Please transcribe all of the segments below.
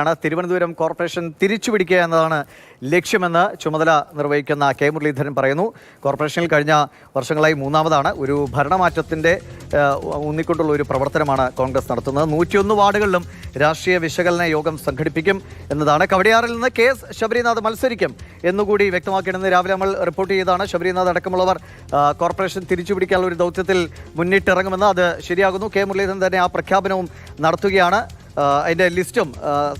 ആണ് തിരുവനന്തപുരം കോർപ്പറേഷൻ തിരിച്ചുപിടിക്കുക എന്നതാണ് ലക്ഷ്യമെന്ന് ചുമതല നിർവഹിക്കുന്ന കെ മുരളീധരൻ പറയുന്നു. കോർപ്പറേഷനിൽ കഴിഞ്ഞ വർഷങ്ങളായി മൂന്നാമതാണ്. ഒരു ഭരണമാറ്റത്തിന്റെ ഊന്നിക്കൊണ്ടുള്ള ഒരു പ്രവർത്തനമാണ് കോൺഗ്രസ് നടത്തുന്നത്. നൂറ്റിയൊന്ന് വാർഡുകളിലും രാഷ്ട്രീയ വിശകലന യോഗം സംഘടിപ്പിക്കും എന്നതാണ്. കവടിയാറിൽ നിന്ന് കെ എസ് ശബരിനാഥ് മത്സരിക്കും എന്നുകൂടി വ്യക്തമാക്കിയെന്ന് രാവിലെ നമ്മൾ റിപ്പോർട്ട് ചെയ്തതാണ്. ശബരിനാഥ് അടക്കമുള്ളവർ കോർപ്പറേഷൻ തിരിച്ചുപിടിക്കാനുള്ള ഒരു ദൗത്യത്തിൽ മുന്നിട്ടിറങ്ങുമെന്ന് അത് ശരിയാകുന്നു. കെ മുരളീധരൻ തന്നെ ആ പ്രഖ്യാപനവും നടത്തുകയാണ്. അതിന്റെ ലിസ്റ്റും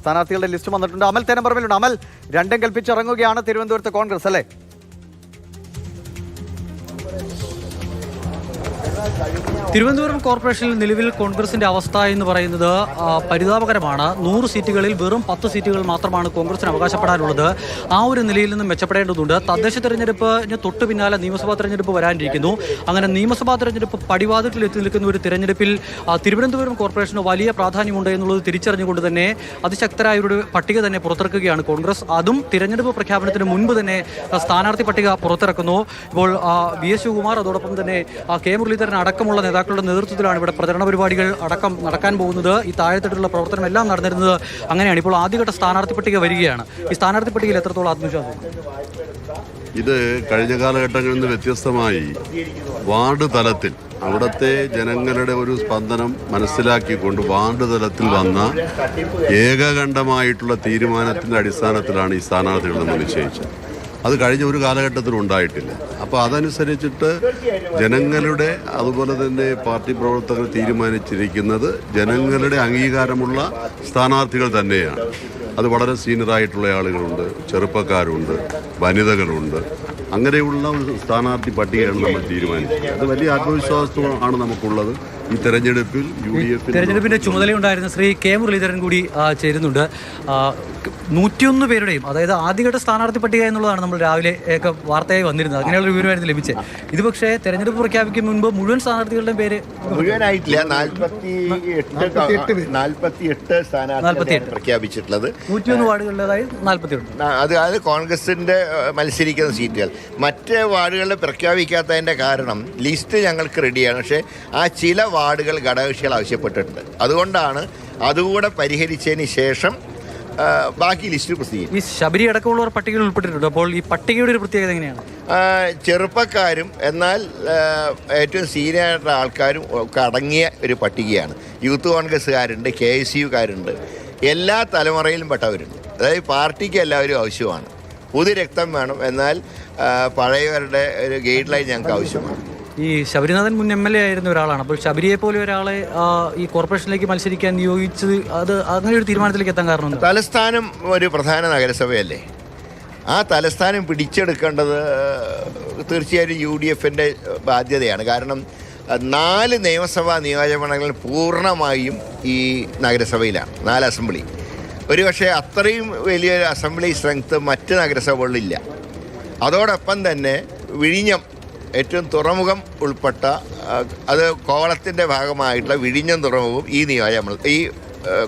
സ്ഥാനാർത്ഥികളുടെ ലിസ്റ്റും വന്നിട്ടുണ്ട്. അമൽ തേനമ്പറമ്പിലുണ്ട്. അമൽ രണ്ടും കൽപ്പിച്ചിറങ്ങുകയാണ് തിരുവനന്തപുരത്ത് കോൺഗ്രസ് അല്ലേ? തിരുവനന്തപുരം കോർപ്പറേഷനിൽ നിലവിൽ കോൺഗ്രസിന്റെ അവസ്ഥ എന്ന് പറയുന്നത് പരിതാപകരമാണ്. നൂറ് സീറ്റുകളിൽ വെറും പത്ത് സീറ്റുകൾ മാത്രമാണ് കോൺഗ്രസിന് അവകാശപ്പെടാനുള്ളത്. ആ ഒരു നിലയിൽ നിന്ന് മെച്ചപ്പെടേണ്ടതുണ്ട്. തദ്ദേശ തെരഞ്ഞെടുപ്പിന് തൊട്ടു പിന്നാലെ നിയമസഭാ തെരഞ്ഞെടുപ്പ് വരാനിരിക്കുന്നു. അങ്ങനെ നിയമസഭാ തെരഞ്ഞെടുപ്പ് പടിവാതിൽ എത്തി നിൽക്കുന്ന ഒരു തെരഞ്ഞെടുപ്പിൽ തിരുവനന്തപുരം കോർപ്പറേഷന് വലിയ പ്രാധാന്യമുണ്ട് എന്നുള്ളത് തിരിച്ചറിഞ്ഞുകൊണ്ട് തന്നെ അതിശക്തരായ ഒരു പട്ടിക തന്നെ പുറത്തിറക്കുകയാണ് കോൺഗ്രസ്. അതും തിരഞ്ഞെടുപ്പ് പ്രഖ്യാപനത്തിന് മുൻപ് തന്നെ സ്ഥാനാർത്ഥി പട്ടിക പുറത്തിറക്കുന്നു. ഇപ്പോൾ വി എസ് ശിവകുമാർ അതോടൊപ്പം തന്നെ കെ മുരളീധരൻ അടക്കമുള്ള നേതാക്കളുടെ നേതൃത്വത്തിലാണ് ഇവിടെ പ്രചരണ പരിപാടികൾ അടക്കം നടക്കാൻ പോകുന്നത്. ഈ താഴെത്തിട്ടുള്ള പ്രവർത്തനം എല്ലാം നടന്നിരുന്നത് അങ്ങനെയാണ്. ഇപ്പോൾ ആദ്യഘട്ട സ്ഥാനാർത്ഥി പട്ടിക വരികയാണ്. ഈ സ്ഥാനാർത്ഥി പട്ടികയിൽ എത്രത്തോളം ആത്മവിശ്വാസം ഇത് കഴിഞ്ഞ കാലഘട്ടങ്ങളിൽ നിന്ന് വ്യത്യസ്തമായി വാർഡ് തലത്തിൽ അവിടുത്തെ ജനങ്ങളുടെ ഒരു സ്പന്ദനം മനസ്സിലാക്കിക്കൊണ്ട് വാർഡ് തലത്തിൽ വന്ന ഏകകണ്ഠമായിട്ടുള്ള തീരുമാനത്തിന്റെ അടിസ്ഥാനത്തിലാണ് ഈ സ്ഥാനാർത്ഥികൾ നമ്മൾ നിശ്ചയിച്ചത്. അത് കഴിഞ്ഞ ഒരു കാലഘട്ടത്തിലും ഉണ്ടായിട്ടില്ല. അപ്പോൾ അതനുസരിച്ചിട്ട് ജനങ്ങളുടെ അതുപോലെ തന്നെ പാർട്ടി പ്രവർത്തകർ തീരുമാനിച്ചിരിക്കുന്നത് ജനങ്ങളുടെ അംഗീകാരമുള്ള സ്ഥാനാർത്ഥികൾ തന്നെയാണ്. അത് വളരെ സീനിയറായിട്ടുള്ള ആളുകളുണ്ട് ചെറുപ്പക്കാരുണ്ട് വനിതകളുണ്ട്. അങ്ങനെയുള്ള ഒരു സ്ഥാനാർത്ഥി പട്ടികയാണ് നമ്മൾ തീരുമാനിച്ചത്. അത് വലിയ ആത്മവിശ്വാസമാണ് നമുക്കുള്ളത്. ഈ തെരഞ്ഞെടുപ്പിൽ യു ഡി എഫ് തെരഞ്ഞെടുപ്പിന്റെ ചുമതലയുണ്ടായിരുന്ന ശ്രീ കെ മുരളീധരൻ കൂടി ചേരുന്നുണ്ട്. നൂറ്റിയൊന്ന് പേരുടെയും അതായത് ആദ്യഘട്ട സ്ഥാനാർത്ഥി പട്ടിക എന്നുള്ളതാണ് നമ്മൾ രാവിലെ ഒക്കെ വാർത്തയായി വന്നിരുന്നത്. അങ്ങനെയുള്ള വിവരമായിരുന്നു ലഭിച്ചത് ഇത് പക്ഷേ തെരഞ്ഞെടുപ്പ് പ്രഖ്യാപിക്കും മുൻപ് മുഴുവൻ സ്ഥാനാർത്ഥികളുടെയും പേര് മുഴുവനായിട്ടില്ല നാൽപ്പത്തി എട്ട് നാൽപ്പത്തി എട്ട് സ്ഥാനാർത്ഥികളെയാണ് പ്രഖ്യാപിച്ചിട്ടുള്ളത്. നൂറ്റിയൊന്ന് വാർഡുകളിലേതായി നാൽപ്പത്തിയെട്ട്. ആ, അത് അത് കോൺഗ്രസിന്റെ മത്സരിക്കുന്ന സീറ്റുകൾ. മറ്റ് വാർഡുകളിൽ പ്രഖ്യാപിക്കാത്തതിന്റെ കാരണം ലിസ്റ്റ് ഞങ്ങൾക്ക് റെഡിയാണ് പക്ഷേ ആ ചില വാർഡുകൾ ഘടകകക്ഷികൾ ആവശ്യപ്പെട്ടിട്ടുണ്ട്. അതുകൊണ്ടാണ് അതുകൂടെ പരിഹരിച്ചതിന് ശേഷം ബാക്കി ലിസ്റ്റ് പ്രസിദ്ധീകരിക്കും ഈ ശബരി അടക്കമുള്ളവർ പട്ടികയിൽ ഉൾപ്പെട്ടിട്ടുണ്ട്. അപ്പോൾ ഈ പട്ടികയുടെ ഒരു പ്രത്യേകത എങ്ങനെയാണ്? ചെറുപ്പക്കാരും എന്നാൽ ഏറ്റവും സീനിയർ ആയിട്ടുള്ള ആൾക്കാരും ഒക്കെ അടങ്ങിയ ഒരു പട്ടികയാണ്. യൂത്ത് കോൺഗ്രസ്സുകാരുണ്ട് കെ എസ് യുക്കാരുണ്ട് എല്ലാ തലമുറയിലും പെട്ടവരുണ്ട്. അതായത് പാർട്ടിക്ക് എല്ലാവരും ആവശ്യമാണ്. പുതിയ രക്തം വേണം. എന്നാൽ പഴയവരുടെ ഒരു ഗൈഡ് ലൈൻ ഞങ്ങൾക്ക് ആവശ്യമാണ്. ഈ ശബരിനാഥൻ മുൻ എം എൽ എ ആയിരുന്ന ഒരാളാണ്. അപ്പോൾ ശബരിയെ പോലെ ഒരാളെ ഈ കോർപ്പറേഷനിലേക്ക് മത്സരിക്കാൻ നിയോഗിച്ചത് അത് അങ്ങനെ ഒരു തീരുമാനത്തിലേക്ക് എത്താൻ കാരണം തലസ്ഥാനം ഒരു പ്രധാന നഗരസഭയല്ലേ? ആ തലസ്ഥാനം പിടിച്ചെടുക്കേണ്ടത് തീർച്ചയായും യു ഡി എഫിന്റെ ബാധ്യതയാണ്. കാരണം നാല് നിയമസഭാ നിയോജകമണ്ഡലങ്ങൾ പൂർണമായും ഈ നഗരസഭയിലാണ് നാല് അസംബ്ലി. ഒരു പക്ഷേ അത്രയും വലിയൊരു അസംബ്ലി സ്ട്രെങ്ത് മറ്റ് നഗരസഭകളിലില്ല. അതോടൊപ്പം തന്നെ വിഴിഞ്ഞം ഏറ്റവും തുറമുഖം ഉൾപ്പെട്ട അത് കോവളത്തിന്റെ ഭാഗമായിട്ടുള്ള വിഴിഞ്ഞം തുറമുഖം ഈ നിയമ ഈ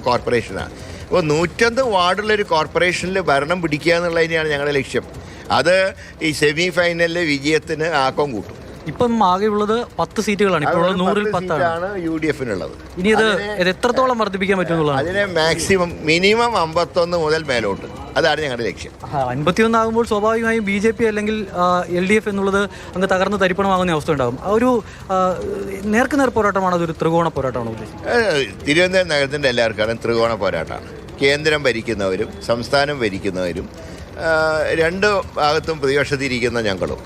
കോർപ്പറേഷനാണ്. അപ്പോൾ നൂറ്റൊന്ന് വാർഡുള്ളൊരു കോർപ്പറേഷനിൽ ഭരണം പിടിക്കുക എന്നുള്ളതിനെയാണ് ഞങ്ങളുടെ ലക്ഷ്യം. അത് ഈ സെമി ഫൈനലിലെ വിജയത്തിന് ആക്കം കൂട്ടും. ഇപ്പം ആകെയുള്ളത് പത്ത് സീറ്റുകളാണ്. ഇപ്പോൾ നൂറിൽ പത്താണ്. ആണ് യു ഡി എഫിനുള്ളത് ഇനി ഇത് ഇത് എത്രത്തോളം വർദ്ധിപ്പിക്കാൻ പറ്റുന്നുള്ളത് അതിനെ മാക്സിമം മിനിമം അമ്പത്തൊന്ന് മുതൽ മേലോട്ട്. അതാണ് ഞങ്ങളുടെ ലക്ഷ്യം. അൻപത്തിയൊന്ന് ആകുമ്പോൾ സ്വാഭാവികമായും ബി ജെ പി അല്ലെങ്കിൽ എൽ ഡി എഫ് എന്നുള്ളത് അങ്ങ് തകർന്ന് തരിപ്പണമാകുന്ന അവസ്ഥ ഉണ്ടാകും. ആ ഒരു നേർക്ക് നേർ പോരാട്ടമാണ് അതൊരു ത്രികോണ പോരാട്ടമാണോ ഉദ്ദേശിച്ചത്? തിരുവനന്തപുരം നഗരത്തിന്റെ എല്ലാവർക്കും ത്രികോണ പോരാട്ടമാണ്. കേന്ദ്രം ഭരിക്കുന്നവരും സംസ്ഥാനം ഭരിക്കുന്നവരും രണ്ട് ഭാഗത്തും പ്രതിപക്ഷത്തിരിക്കുന്ന ഞങ്ങളും.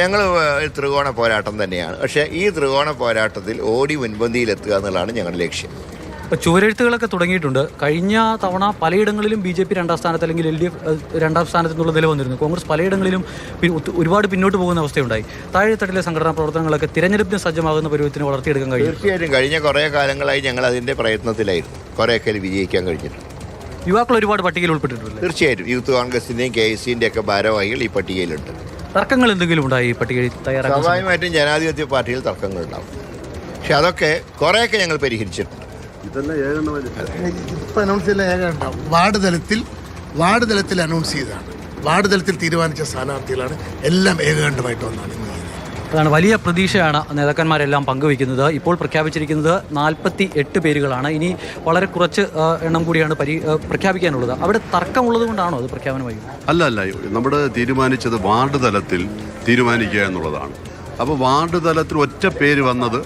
ഞങ്ങൾ ത്രികോണ പോരാട്ടം തന്നെയാണ്. പക്ഷേ ഈ ത്രികോണ പോരാട്ടത്തിൽ ഓടി മുൻപന്തിയിലെത്തുക എന്നുള്ളതാണ് ഞങ്ങളുടെ ലക്ഷ്യം. ഇപ്പോൾ ചുവരെഴുത്തുകളൊക്കെ തുടങ്ങിയിട്ടുണ്ട്. കഴിഞ്ഞ തവണ പലയിടങ്ങളിലും ബി ജെ പി രണ്ടാം സ്ഥാനത്ത് അല്ലെങ്കിൽ എൽ ഡി എഫ് രണ്ടാം സ്ഥാനത്ത് നിന്നുള്ള നില വന്നിരുന്നു. കോൺഗ്രസ് പലയിടങ്ങളിലും ഒരുപാട് പിന്നോട്ട് പോകുന്ന അവസ്ഥയുണ്ടായി. താഴെത്തട്ടിലെ സംഘടനാ പ്രവർത്തനങ്ങളൊക്കെ തിരഞ്ഞെടുപ്പിന് സജ്ജമാകുന്ന പരുവത്തിന് വളർത്തിയെടുക്കാൻ കഴിയും തീർച്ചയായിട്ടും കഴിഞ്ഞ കുറേ കാലങ്ങളായി ഞങ്ങൾ അതിന്റെ പ്രയത്നത്തിലായിരുന്നു. കുറേയൊക്കെ വിജയിക്കാൻ കഴിഞ്ഞിട്ടുണ്ട്. യുവാക്കൾ ഒരുപാട് പട്ടികയിൽ ഉൾപ്പെട്ടിട്ടുണ്ട് തീർച്ചയായിട്ടും യൂത്ത് കോൺഗ്രസിന്റെയും കെ എസ് സിന്റെ ഒക്കെ ഭാരവാഹികൾ ഈ പട്ടികയിലുണ്ട്. തർക്കങ്ങൾ എന്തെങ്കിലും ഉണ്ടായി ഈ പട്ടികയിൽ തയ്യാറാക്കാൻ സ്വാഭാവികമായിട്ടും ജനാധിപത്യ പാർട്ടിയിൽ തർക്കങ്ങൾ ഉണ്ടാവും. പക്ഷെ അതൊക്കെ കുറേയൊക്കെ ഞങ്ങൾ പരിഹരിച്ചിട്ടുണ്ട്. ഇപ്പം അനൗൺസ് ചെയ്ത ഏകണ്ട വാർഡ് തലത്തിൽ വാർഡ് തലത്തിൽ അനൗൺസ് ചെയ്തതാണ്. വാർഡ് തലത്തിൽ തീരുമാനിച്ച സ്ഥാനാർത്ഥികളാണ് എല്ലാം ഏകകണ്ഠമായിട്ട് വന്നാണ് അതാണ് വലിയ പ്രതീക്ഷയാണ് നേതാക്കന്മാരെല്ലാം പങ്കുവയ്ക്കുന്നത്. ഇപ്പോൾ പ്രഖ്യാപിച്ചിരിക്കുന്നത് നാൽപ്പത്തി എട്ട് പേരുകളാണ്. ഇനി വളരെ കുറച്ച് എണ്ണം കൂടിയാണ് പരി പ്രഖ്യാപിക്കാനുള്ളത്. അവിടെ തർക്കമുള്ളത് കൊണ്ടാണോ അത് പ്രഖ്യാപനമായി അല്ല അല്ല. നമ്മുടെ തീരുമാനിച്ചത് വാർഡ് തലത്തിൽ തീരുമാനിക്കുക എന്നുള്ളതാണ്. അപ്പോൾ വാർഡ് തലത്തിൽ ഒറ്റ പേര് വന്നത്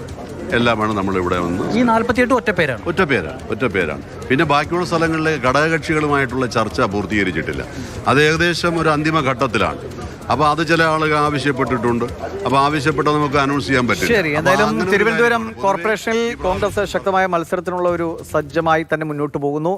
എല്ലാമാണ് നമ്മളിവിടെ വന്ന് ഈ നാൽപ്പത്തിയെട്ട് ഒറ്റ പേരാണ്. ഒറ്റ പേരാണ് ഒറ്റ പേരാണ്. പിന്നെ ബാക്കിയുള്ള സ്ഥലങ്ങളിലെ ഘടകകക്ഷികളുമായിട്ടുള്ള ചർച്ച പൂർത്തീകരിച്ചിട്ടില്ല. അത് ഏകദേശം ഒരു അന്തിമ ഘട്ടത്തിലാണ് അപ്പോൾ അത് ചില ആളുകൾ ആവശ്യപ്പെട്ടിട്ടുണ്ട്. അപ്പോൾ ആവശ്യപ്പെട്ടത് നമുക്ക് അനൗൺസ് ചെയ്യാൻ പറ്റും ശരി എന്തായാലും തിരുവനന്തപുരം കോർപ്പറേഷനിൽ കോൺഗ്രസ് ശക്തമായ മത്സരത്തിനുള്ള ഒരു സജ്ജമായി തന്നെ മുന്നോട്ട് പോകുന്നു.